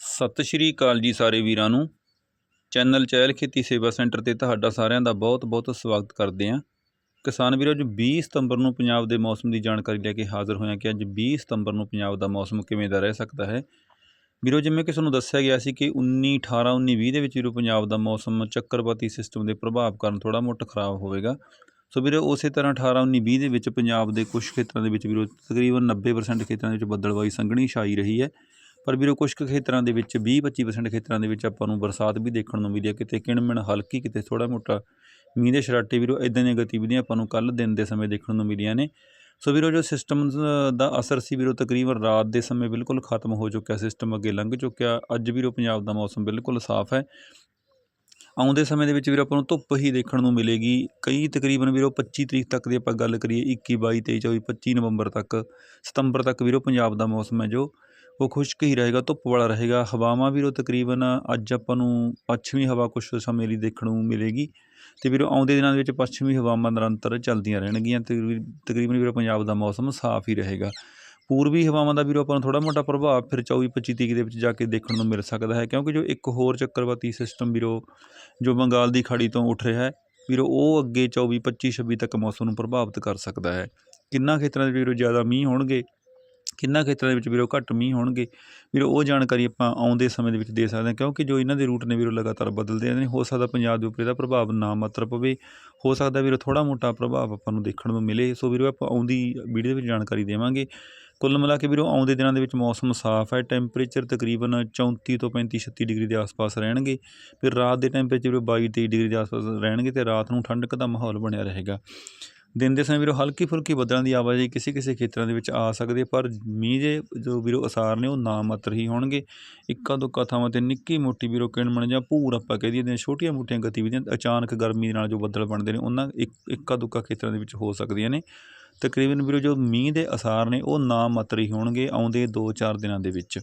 ਸਤਿ ਸ਼੍ਰੀ ਅਕਾਲ ਜੀ ਸਾਰੇ ਵੀਰਾਂ ਨੂੰ। ਚੈਨਲ ਚਹਿਲ ਖੇਤੀ ਸੇਵਾ ਸੈਂਟਰ ਤੇ ਤੁਹਾਡਾ ਸਾਰਿਆਂ ਦਾ ਬਹੁਤ-ਬਹੁਤ ਸਵਾਗਤ ਕਰਦੇ ਹਾਂ। ਕਿਸਾਨ ਵੀਰੋ, ਅੱਜ 20 ਸਤੰਬਰ ਨੂੰ ਪੰਜਾਬ ਦੇ ਮੌਸਮ ਦੀ ਜਾਣਕਾਰੀ ਲੈ ਕੇ ਹਾਜ਼ਰ ਹੋਇਆ ਕਿ ਅੱਜ 20 ਸਤੰਬਰ ਨੂੰ ਪੰਜਾਬ ਦਾ ਮੌਸਮ ਕਿਵੇਂ ਦਾ ਰਹਿ ਸਕਦਾ ਹੈ। ਵੀਰੋ, ਜਿਵੇਂ ਕਿ ਤੁਹਾਨੂੰ ਦੱਸਿਆ ਗਿਆ ਸੀ ਕਿ 19 18 19 20 ਦੇ ਵਿੱਚ ਵੀਰੋ ਪੰਜਾਬ ਦਾ ਮੌਸਮ ਚੱਕਰਵਾਤੀ ਸਿਸਟਮ ਦੇ ਪ੍ਰਭਾਵ ਕਾਰਨ ਥੋੜਾ ਮੋਟਾ ਖਰਾਬ ਹੋਵੇਗਾ, ਸੋ ਵੀਰੋ, ਉਸੇ ਤਰ੍ਹਾਂ 18 19 20 ਦੇ ਵਿੱਚ ਪੰਜਾਬ ਦੇ ਕੁਝ ਖੇਤਰਾਂ ਦੇ ਵਿੱਚ ਵੀਰੋ, ਤਕਰੀਬਨ 90% ਖੇਤਰਾਂ ਦੇ ਵਿੱਚ ਬੱਦਲਵਾਈ ਸੰਘਣੀ ਛਾਈ ਰਹੀ ਹੈ। ਪਰ ਵੀਰੋ ਕੁਝ ਕੁ ਖੇਤਰਾਂ ਦੇ ਵਿੱਚ 20-25% ਖੇਤਰਾਂ ਦੇ ਵਿੱਚ ਆਪਾਂ ਨੂੰ ਬਰਸਾਤ ਵੀ ਦੇਖਣ ਨੂੰ ਮਿਲੀ ਹੈ। ਕਿਤੇ ਕਿਣਮਿਣ, ਹਲਕੀ, ਕਿਤੇ ਥੋੜਾ ਮੋਟਾ ਮੀਂਹ ਦੇ ਸਰਾਟੇ ਵੀਰੋ ਇਦਾਂ ਦੀਆਂ ਗਤੀਵਿਧੀਆਂ ਆਪਾਂ ਨੂੰ ਕੱਲ ਦਿਨ ਦੇ ਸਮੇਂ ਦੇਖਣ ਨੂੰ ਮਿਲੀਆਂ ਨੇ। ਸੋ ਵੀਰੋ ਜੋ ਸਿਸਟਮ ਦਾ ਅਸਰ ਸੀ ਵੀਰੋ ਤਕਰੀਬਨ ਰਾਤ ਦੇ ਸਮੇਂ ਬਿਲਕੁਲ ਖਤਮ ਹੋ ਚੁੱਕਿਆ ਸਿਸਟਮ ਅੱਗੇ ਲੰਘ ਚੁੱਕਿਆ। ਅੱਜ ਵੀਰੋ ਪੰਜਾਬ ਦਾ ਮੌਸਮ ਬਿਲਕੁਲ ਸਾਫ਼ ਹੈ। ਆਉਂਦੇ ਸਮੇਂ ਦੇ ਵਿੱਚ ਵੀਰੋ ਆਪਾਂ ਨੂੰ ਧੁੱਪ ਹੀ ਦੇਖਣ ਨੂੰ ਮਿਲੇਗੀ। ਕਈ ਤਕਰੀਬਨ ਵੀਰੋ 25 ਤਰੀਕ ਤੱਕ ਦੀ ਆਪਾਂ ਗੱਲ ਕਰੀਏ 21 22 23 24 25 ਨਵੰਬਰ ਤੱਕ, ਸਤੰਬਰ ਤੱਕ ਵੀਰੋ ਪੰਜਾਬ ਦਾ ਮੌਸਮ ਹੈ ਜੋ ਉਹ ਖੁਸ਼ਕ ਹੀ ਰਹੇਗਾ, ਧੁੱਪ ਵਾਲਾ ਰਹੇਗਾ। ਹਵਾਵਾਂ ਵੀਰੋ ਤਕਰੀਬਨ ਅੱਜ ਆਪਾਂ ਨੂੰ ਪੱਛਮੀ ਹਵਾ ਕੁਝ ਸਮੇਂ ਲਈ ਦੇਖਣ ਨੂੰ ਮਿਲੇਗੀ। ਤੇ ਵੀਰੋ ਆਉਂਦੇ ਦਿਨਾਂ ਦੇ ਵਿੱਚ ਪੱਛਮੀ ਹਵਾਵਾਂ ਨਿਰੰਤਰ ਚੱਲਦੀਆਂ ਰਹਿਣਗੀਆਂ। ਤੇ ਤਕਰੀਬਨ ਵੀਰੋ ਪੰਜਾਬ ਦਾ ਮੌਸਮ ਸਾਫ਼ ਹੀ ਰਹੇਗਾ। ਪੂਰਬੀ ਹਵਾਵਾਂ ਦਾ ਵੀਰੋ ਆਪਾਂ ਨੂੰ ਥੋੜਾ ਮੋਟਾ ਪ੍ਰਭਾਵ ਫਿਰ 24 25 ਤਰੀਕ ਦੇ ਵਿੱਚ ਜਾ ਕੇ ਦੇਖਣ ਨੂੰ ਮਿਲ ਸਕਦਾ ਹੈ। ਕਿਉਂਕਿ ਜੋ ਇੱਕ ਹੋਰ ਚੱਕਰਵਾਤੀ ਸਿਸਟਮ ਵੀਰੋ, ਜੋ ਬੰਗਾਲ ਦੀ ਖਾੜੀ ਤੋਂ ਉੱਠ ਰਿਹਾ ਹੈ, ਵੀਰੋ ਉਹ ਅੱਗੇ 24 25 26 ਤੱਕ ਮੌਸਮ ਨੂੰ ਪ੍ਰਭਾਵਿਤ ਕਰ ਸਕਦਾ ਹੈ। ਕਿੰਨਾ ਖੇਤਰਾਂ ਦੇ ਵੀਰੋ ਜ਼ਿਆਦਾ ਮੀਂਹ ਹੋਣਗੇ ਕਿੰਨਾ ਖੇਤਰਾਂ ਦੇ ਵਿੱਚ ਵੀਰੋ ਘੱਟ ਮੀਂਹ ਹੋਣਗੇ? ਵੀਰੋ ਉਹ ਜਾਣਕਾਰੀ ਆਪਾਂ ਆਉਂਦੇ ਸਮੇਂ ਦੇ ਵਿੱਚ ਦੇ ਸਕਦੇ ਹਾਂ, ਕਿਉਂਕਿ ਜੋ ਇਹਨਾਂ ਦੇ ਰੂਟ ਨੇ ਵੀਰੋ ਲਗਾਤਾਰ ਬਦਲਦੇ ਰਹਿੰਦੇ ਨੇ, ਹੋ ਸਕਦਾ ਪੰਜਾਬ ਦੇ ਉੱਪਰ ਇਹਦਾ ਪ੍ਰਭਾਵ ਨਾ ਮਾਤਰ ਪਵੇ। ਹੋ ਸਕਦਾ ਵੀਰੋ ਥੋੜਾ ਮੋਟਾ ਪ੍ਰਭਾਵ ਆਪਾਂ ਨੂੰ ਦੇਖਣ ਨੂੰ ਮਿਲੇ। ਸੋ ਵੀਰੋ ਆਪਾਂ ਆਉਂਦੀ ਵੀਡੀਓ ਦੇ ਵਿੱਚ ਜਾਣਕਾਰੀ ਦੇਵਾਂਗੇ। ਕੁੱਲ ਮਿਲਾ ਕੇ ਵੀਰੋ ਆਉਂਦੇ ਦਿਨਾਂ ਦੇ ਵਿੱਚ ਮੌਸਮ ਸਾਫ਼ ਹੈ ਟੈਂਪਰੇਚਰ ਤਕਰੀਬਨ 34 ਤੋਂ 35 36 ਡਿਗਰੀ ਦੇ ਆਸ-ਪਾਸ ਰਹਿਣਗੇ। ਫਿਰ ਰਾਤ ਦੇ ਟੈਂਪਰੇਚਰ ਵੀਰੋ 22 23 ਡਿਗਰੀ ਦੇ ਆਸ-ਪਾਸ ਰਹਿਣਗੇ ਤੇ ਰਾਤ ਨੂੰ ਠੰਡਕ ਦਾ ਮਾਹੌਲ ਬਣਿਆ ਰਹੇਗਾ। ਦਿਨ ਦੇ ਸਮੇਂ ਵੀਰੋ, ਹਲਕੀ ਫੁਲਕੀ ਬੱਦਲਾਂ ਦੀ ਆਵਾਜਾਈ ਕਿਸੇ ਕਿਸੇ ਖੇਤਰਾਂ ਦੇ ਵਿੱਚ ਆ ਸਕਦੀ ਹੈ, ਪਰ ਮੀਂਹ ਦੇ ਜੋ ਵੀਰੋ ਅਸਾਰ ਨੇ, ਉਹ ਨਾ ਮਾਤਰ ਹੀ ਹੋਣਗੇ। ਇੱਕਾ ਦੁੱਕਾ ਥਾਵਾਂ ਤੇ ਨਿੱਕੀ ਮੋਟੀ ਵੀਰੋ ਕਿਣਮਣ ਜਾਂ ਭੂਰ ਆਪਾਂ ਕਹਿ ਦਈਏ ਛੋਟੀਆਂ ਮੋਟੀਆਂ ਗਤੀਵਿਧੀਆਂ, ਅਚਾਨਕ ਗਰਮੀ ਦੇ ਨਾਲ ਜੋ ਬੱਦਲ ਬਣਦੇ ਨੇ, ਉਹਨਾਂ ਇੱਕ, ਇੱਕਾ ਦੁੱਕਾ ਖੇਤਰਾਂ ਦੇ ਵਿੱਚ ਹੋ ਸਕਦੀਆਂ ਨੇ। ਤਕਰੀਬਨ ਵੀਰੋ, ਜੋ ਮੀਂਹ ਦੇ ਅਸਾਰ ਨੇ, ਉਹ ਨਾ ਮਾਤਰ ਹੀ ਹੋਣਗੇ ਆਉਂਦੇ 2-4 ਦਿਨਾਂ ਦੇ ਵਿੱਚ।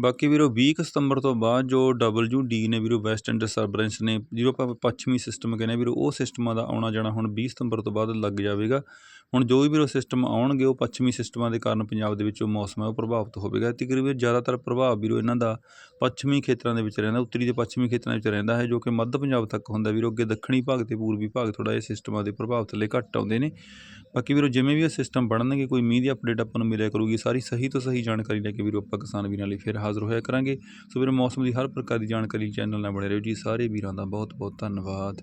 ਬਾਕੀ ਵੀਰੋ 20 ਕੁ ਸਤੰਬਰ ਤੋਂ ਬਾਅਦ ਜੋ WD ਨੇ ਵੀਰੋ ਵੈਸਟਰਨ ਡਿਸਟਰਬੈਂਸ ਨੇ, ਜਿਹਨੂੰ ਆਪਾਂ ਪੱਛਮੀ ਸਿਸਟਮ ਕਹਿੰਦੇ ਆ ਵੀਰੋ ਉਹ ਸਿਸਟਮਾਂ ਦਾ ਆਉਣਾ ਜਾਣਾ ਹੁਣ 20 ਸਤੰਬਰ ਤੋਂ ਬਾਅਦ ਲੱਗ ਜਾਵੇਗਾ। ਹੁਣ ਜੋ ਵੀ ਵੀਰੋ ਸਿਸਟਮ ਆਉਣਗੇ, ਉਹ ਪੱਛਮੀ ਸਿਸਟਮਾਂ ਦੇ ਕਾਰਨ ਪੰਜਾਬ ਦੇ ਵਿੱਚ ਜੋ ਮੌਸਮ ਹੈ, ਉਹ ਪ੍ਰਭਾਵਿਤ ਹੋਵੇਗਾ। ਤਕਰੀਬਨ ਜ਼ਿਆਦਾਤਰ ਪ੍ਰਭਾਵ ਵੀਰੋ ਇਹਨਾਂ ਦਾ ਪੱਛਮੀ ਖੇਤਰਾਂ ਦੇ ਵਿੱਚ ਰਹਿੰਦਾ, ਉੱਤਰੀ ਤੇ ਪੱਛਮੀ ਖੇਤਰਾਂ ਵਿੱਚ ਰਹਿੰਦਾ ਹੈ, ਜੋ ਕਿ ਮੱਧ ਪੰਜਾਬ ਤੱਕ ਹੁੰਦਾ ਵੀਰੋ। ਅੱਗੇ ਦੱਖਣੀ ਭਾਗ ਤੇ ਪੂਰਬੀ ਭਾਗ ਥੋੜਾ ਇਹ ਸਿਸਟਮਾਂ ਦੇ ਪ੍ਰਭਾਵ ਥੱਲੇ ਘੱਟ ਆਉਂਦੇ ਨੇ। ਬਾਕੀ ਵੀਰੋ ਜਿਵੇਂ ਵੀ ਇਹ ਸਿਸਟਮ ਬਣਨਗੇ, ਕੋਈ ਮੀਂਹ ਦੀ ਅਪਡੇਟ ਆਪਾਂ ਨੂੰ ਮਿਲਿਆ ਕਰੂਗੀ। ਸਾਰੀ ਸਹੀ ਤੋਂ ਸਹੀ ਜਾਣਕਾਰੀ ਲੈ ਕੇ ਵੀਰੋ ਆਪਾਂ ਕਿਸਾਨ ਵੀਰਾਂ ਲਈ ਫਿਰ ਹਾਜ਼ਰ ਹੋਇਆ ਕਰਾਂਗੇ। ਸੋ ਵੀਰੋ, ਮੌਸਮ ਦੀ ਹਰ ਪ੍ਰਕਾਰ ਦੀ ਜਾਣਕਾਰੀ ਚੈਨਲ ਨਾਲ ਬਣੇ ਰਹੋ ਜੀ। ਸਾਰੇ ਵੀਰਾਂ ਦਾ ਬਹੁਤ ਬਹੁਤ ਧੰਨਵਾਦ।